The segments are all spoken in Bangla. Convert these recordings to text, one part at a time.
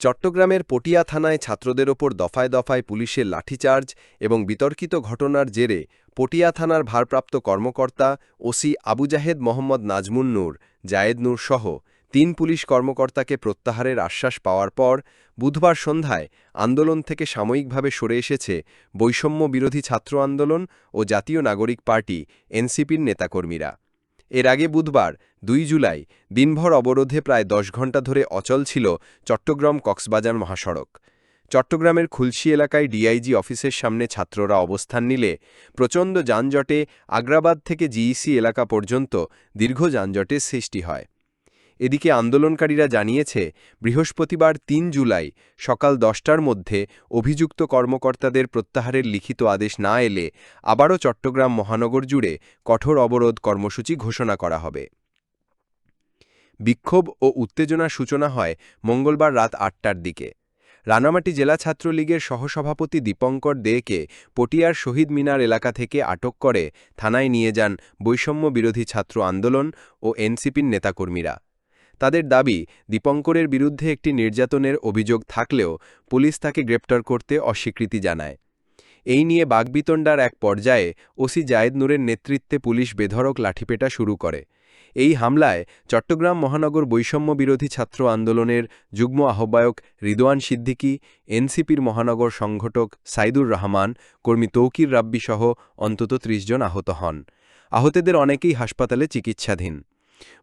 চট্টগ্রামের পটিয়া থানায় ছাত্রদের ওপর দফায় দফায় পুলিশের লাঠিচার্জ এবং বিতর্কিত ঘটনার জেরে পটিয়া থানার ভারপ্রাপ্ত কর্মকর্তা ওসি আবু জাহেদ মোহাম্মদ নাজমুন নূর, জায়েদ নূর সহ তিন পুলিশ কর্মকর্তাকে প্রত্যাহারের আশ্বাস পাওয়ার পর বুধবার সন্ধ্যায় আন্দোলন থেকে সাময়িকভাবে সরে এসেছে বৈষম্য বিরোধী ছাত্র আন্দোলন ও জাতীয় নাগরিক পার্টি, এনসিপির নেতাকর্মীরা। এর আগে বুধবার, দুই জুলাই, দিনভর অবরোধে প্রায় দশ ঘণ্টা ধরে অচল ছিল চট্টগ্রাম কক্সবাজার মহাসড়ক। চট্টগ্রামের খুলশি এলাকায় ডিআইজি অফিসের সামনে ছাত্ররা অবস্থান নিলে প্রচণ্ড যানজটে আগ্রাবাদ থেকে জিইসি এলাকা পর্যন্ত দীর্ঘ যানজটের সৃষ্টি হয়। এদিকে আন্দোলনকারীরা জানিয়েছে, বৃহস্পতিবার তিন জুলাই সকাল দশটার মধ্যে অভিযুক্ত কর্মকর্তাদের প্রত্যাহারের লিখিত আদেশ না এলে আবারও চট্টগ্রাম মহানগর জুড়ে কঠোর অবরোধ কর্মসূচি ঘোষণা করা হবে। বিক্ষোভ ও উত্তেজনার সূচনা হয় মঙ্গলবার রাত আটটার দিকে। রানামাটি জেলা ছাত্রলীগের সহসভাপতি দীপঙ্কর দেকে পটিয়ার শহীদ মিনার এলাকা থেকে আটক করে থানায় নিয়ে যান বৈষম্য বিরোধী ছাত্র আন্দোলন ও এনসিপির নেতাকর্মীরা। তাদের দাবি, দীপঙ্করের বিরুদ্ধে একটি নির্যাতনের অভিযোগ থাকলেও পুলিশ তাকে গ্রেপ্তার করতে অস্বীকৃতি জানায়। এই নিয়ে বাগবিতণ্ডার এক পর্যায়ে ওসি জায়েদ নূরের নেতৃত্বে পুলিশ বেধরক লাঠিপেটা শুরু করে। এই হামলায় চট্টগ্রাম মহানগর বৈষম্য বিরোধী ছাত্র আন্দোলনের যুগ্ম আহ্বায়ক রিদোয়ান সিদ্দিকী, এনসিপির মহানগর সংগঠক সাইদুর রহমান, কর্মী তৌকির রাব্বিসহ অন্তত ত্রিশ জন আহত হন। আহতদের অনেকেই হাসপাতালে চিকিৎসাধীন।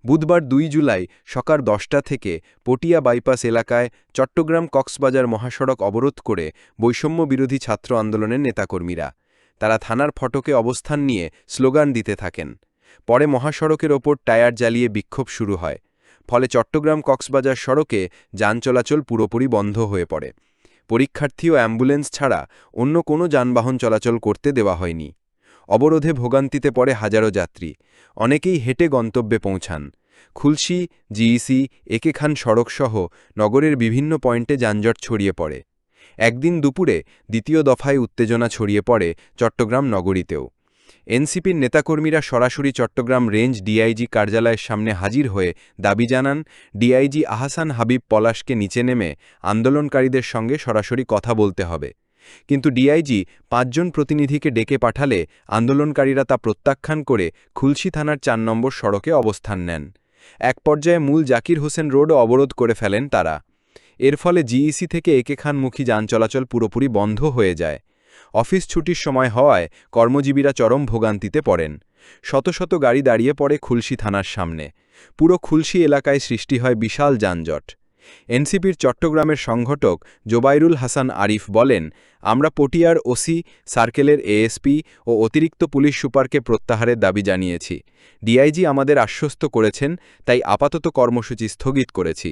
বুধবার দুই জুলাই সকাল দশটা থেকে পটিয়া বাইপাস এলাকায় চট্টগ্রাম কক্সবাজার মহাসড়ক অবরোধ করে বৈষম্য বিরোধী ছাত্র আন্দোলনের নেতাকর্মীরা। তারা থানার ফটকে অবস্থান নিয়ে স্লোগান দিতে থাকেন। পরে মহাসড়কের ওপর টায়ার জ্বালিয়ে বিক্ষোভ শুরু হয়। ফলে চট্টগ্রাম কক্সবাজার সড়কে যান চলাচল পুরোপুরি বন্ধ হয়ে পড়ে। পরীক্ষার্থী ও অ্যাম্বুলেন্স ছাড়া অন্য কোনো যানবাহন চলাচল করতে দেওয়া হয়নি। অবরোধে ভোগান্তিতে পড়ে হাজারো যাত্রী। অনেকেই হেঁটে গন্তব্যে পৌঁছান। খুলশি, জিইসি একে খান সড়কসহ নগরের বিভিন্ন পয়েন্টে যানজট ছড়িয়ে পড়ে। একদিন দুপুরে দ্বিতীয় দফায় উত্তেজনা ছড়িয়ে পড়ে চট্টগ্রাম নগরীতেও। এনসিপির নেতাকর্মীরা সরাসরি চট্টগ্রাম রেঞ্জ ডিআইজি কার্যালয়ের সামনে হাজির হয়ে দাবি জানান, ডিআইজি আহাসান হাবিব পলাশকে নিচে নেমে আন্দোলনকারীদের সঙ্গে সরাসরি কথা বলতে হবে। কিন্তু ডিআইজি পাঁচজন প্রতিনিধিকে ডেকে পাঠালে আন্দোলনকারীরা তা প্রত্যাখ্যান করে খুলশি থানার চার নম্বর সড়কে অবস্থান নেন। এক পর্যায়ে মূল জাকির হোসেন রোডও অবরোধ করে ফেলেন তারা। এর ফলে জিইসি থেকে একে খানমুখী যান চলাচল পুরোপুরি বন্ধ হয়ে যায়। অফিস ছুটির সময় হওয়ায় কর্মজীবীরা চরম ভোগান্তিতে পড়েন। শত শত গাড়ি দাঁড়িয়ে পড়ে খুলশি থানার সামনে। পুরো খুলশি এলাকায় সৃষ্টি হয় বিশাল যানজট। এনসিপির চট্টগ্রামের সংগঠক জোবাইরুল হাসান আরিফ বলেন, আমরা পটিয়ার ওসি, সার্কেলের এএসপি ও অতিরিক্ত পুলিশ সুপারকে প্রত্যাহারের দাবি জানিয়েছি। ডিআইজি আমাদের আশ্বস্ত করেছেন, তাই আপাতত কর্মসূচি স্থগিত করেছি।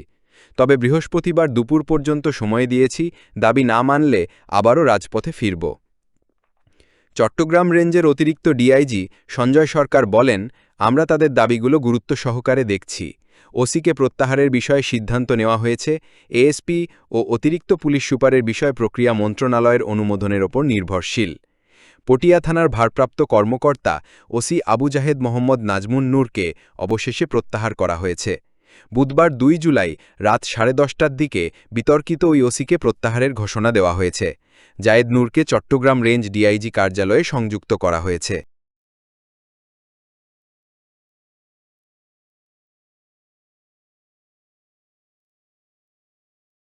তবে বৃহস্পতিবার দুপুর পর্যন্ত সময় দিয়েছি, দাবি না মানলে আবারও রাজপথে ফিরব। চট্টগ্রাম রেঞ্জের অতিরিক্ত ডিআইজি সঞ্জয় সরকার বলেন, আমরা তাদের দাবিগুলো গুরুত্ব সহকারে দেখছি। ওসিকে প্রত্যাহারের বিষয়ে সিদ্ধান্ত নেওয়া হয়েছে, এএসপি ও অতিরিক্ত পুলিশ সুপারের বিষয় প্রক্রিয়া মন্ত্রণালয়ের অনুমোদনের ওপর নির্ভরশীল। পটিয়া থানার ভারপ্রাপ্ত কর্মকর্তা ওসি আবু জাহেদ মোহাম্মদ নাজমুন নূরকে অবশেষে প্রত্যাহার করা হয়েছে। বুধবার দুই জুলাই রাত সাড়ে দশটার দিকে বিতর্কিত ওই ওসিকে প্রত্যাহারের ঘোষণা দেওয়া হয়েছে। জায়েদ নূরকে চট্টগ্রাম রেঞ্জ ডিআইজি কার্যালয়ে সংযুক্ত করা হয়েছে।